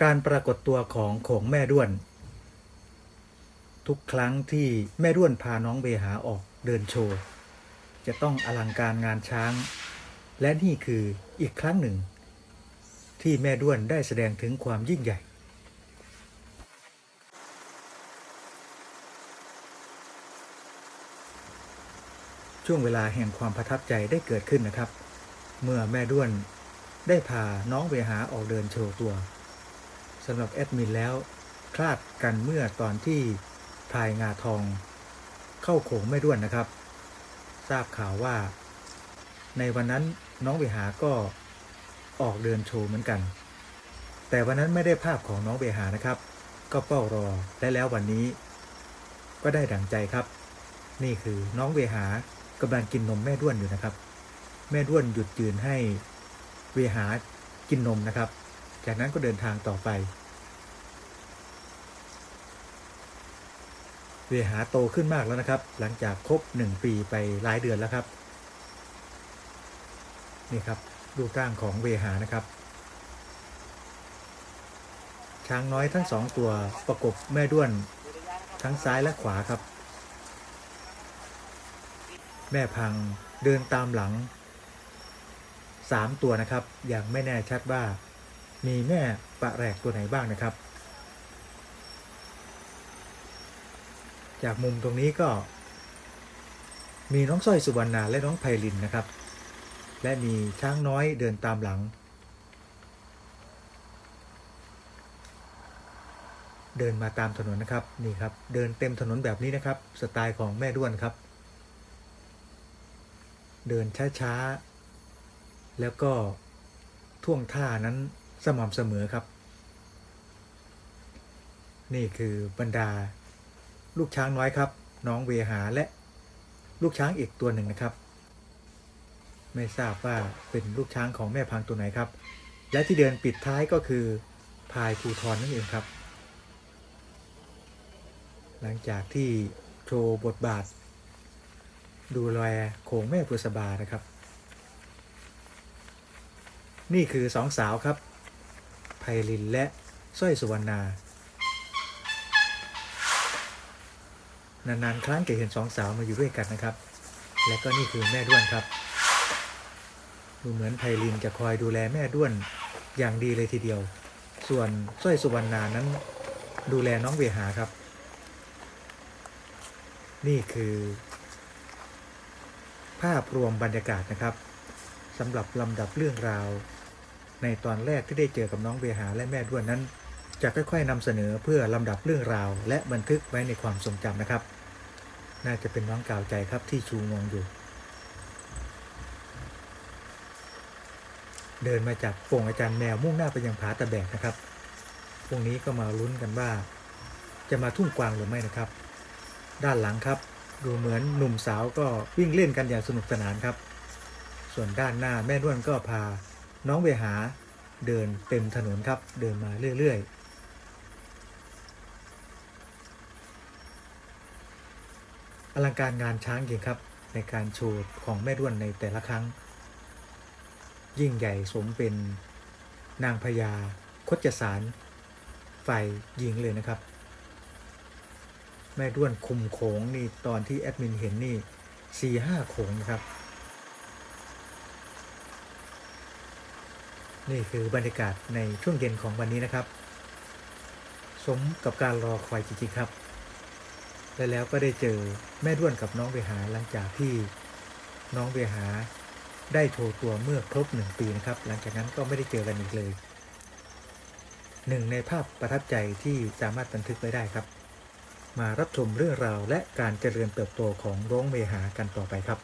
การปรากฏตัวของโขงแม่ด้วน ทุกครั้งที่แม่ด้วนพาน้องเบหาออกเดินโชว์จะต้องอลังการงานช้าง และนี่คืออีกครั้งหนึ่ง ที่แม่ด้วนได้แสดงถึงความยิ่งใหญ่ช่วงเวลาแห่งความประทับใจได้เกิดขึ้นนะครับ เมื่อแม่ด้วนได้พาน้องเวหาออกเดินโชว์ตัว สำหรับแอดมินแล้วคลาดกันเมื่อตอนที่พายงาทอง เข้าโขงแม่ด้วนนะครับ ทราบข่าวว่า ในวันนั้นน้องเวหาก็ออกเดินโชว์เหมือนกัน แต่วันนั้นไม่ได้ภาพของน้องเวหานะครับ ก็เฝ้ารอและแล้ววันนี้ ก็ได้ดั่งใจครับ นี่คือน้องเวหากำลังกินนมแม่ด้วนอยู่นะครับ แม่ด้วนหยุดยืนให้เวหากินนมนะครับ จากนั้นก็เดินทางต่อไป เวหาโตขึ้นมากแล้วนะครับ หลังจากครบหนึ่งปีไปหลายเดือนแล้วครับ นี่ครับรูปร่างของเวหานะครับ ช้างน้อยทั้งสองตัวประกบแม่ด้วนทั้งซ้ายและขวาครับ แม่พังเดินตามหลังสามตัวนะครับ ยังไม่แน่ชัดว่า มีแม่ปะแรกตัวไหนบ้างนะครับ จากมุมตรงนี้ก็ มีน้องสร้อยสุวรรณาและน้องไพลินนะครับ และมีช้างน้อยเดินตามหลัง เดินมาตามถนนนะครับนี่ครับ เดินเต็มถนนแบบนี้นะครับ สไตล์ของแม่ด้วนครับ เดินช้าๆแล้วก็ท่วงท่านั้น สม่ำเสมอครับ นี่คือบรรดา ลูกช้างน้อยครับ น้องเวหาและลูกช้างอีกตัวหนึ่งนะครับ ไม่ทราบว่าเป็นลูกช้างของแม่พังตัวไหนครับ และที่เดินปิดท้ายก็คือพายภูทรนั่นเองครับ หลังจากที่โชว์บทบาท ดูแลโขงแม่พุสบานะครับ นี่คือสองสาวครับ ไพลินและสร้อยสุวรรณานานๆครั้งจะเห็นสองสาวมาอยู่ด้วยกันนะครับ และก็นี่คือแม่ด้วนครับ ดูเหมือนไพลินจะคอยดูแลแม่ด้วนอย่างดีเลยทีเดียว ส่วนสร้อยสุวรรณานั้น ดูแลน้องเวหาครับ นี่คือ ภาพรวมบรรยากาศนะครับสำหรับลำดับเรื่องราว ในตอนแรกที่ได้เจอกับน้องเวหาและแม่ด้วนนั้น จะค่อยๆนำเสนอเพื่อลำดับเรื่องราว และบันทึกไว้ในความทรงจำนะครับ น่าจะเป็นน้องกาวใจครับที่ชูงวงอยู่ เดินมาจากโป่งอาจารย์แมวมุ่งหน้าไปยังผาตะแบกนะครับพรุ่งนี้ก็มาลุ้นกันว่า จะมาทุ่งกวางหรือไม่นะครับ ด้านหลังครับ ดูเหมือนหนุ่มสาวก็วิ่งเล่นกันอย่างสนุกสนานครับ ส่วนด้านหน้าแม่ด้วนก็พา น้องเวหาเดินเต็มถนนครับ เดินมาเรื่อย ๆอลังการงานช้างจริงครับ ในการโชว์ของแม่ด้วนในแต่ละครั้ง ยิ่งใหญ่สมเป็นนางพญาคดจสารฝ่ายหญิงเลยนะครับ แม่ด้วนคุมโขงนี่ตอนที่แอดมินเห็นนี่สี่ห้าโขงนะครับ นี่คือบรรยากาศในช่วงเย็นของวันนี้นะครับ สมกับการรอคอยจริงๆครับ และแล้วก็ได้เจอแม่ด้วนกับน้องเวหาหลังจากที่น้องเวหาได้โชว์ตัวเมื่อครบหนึ่งปีนะครับ หลังจากนั้นก็ไม่ได้เจอกันอีกเลยหนึ่งในภาพประทับใจที่สามารถบันทึกไว้ได้ครับ มารับชมเรื่องราวและการเจริญเติบโตของร้องเวหากันต่อไปครับ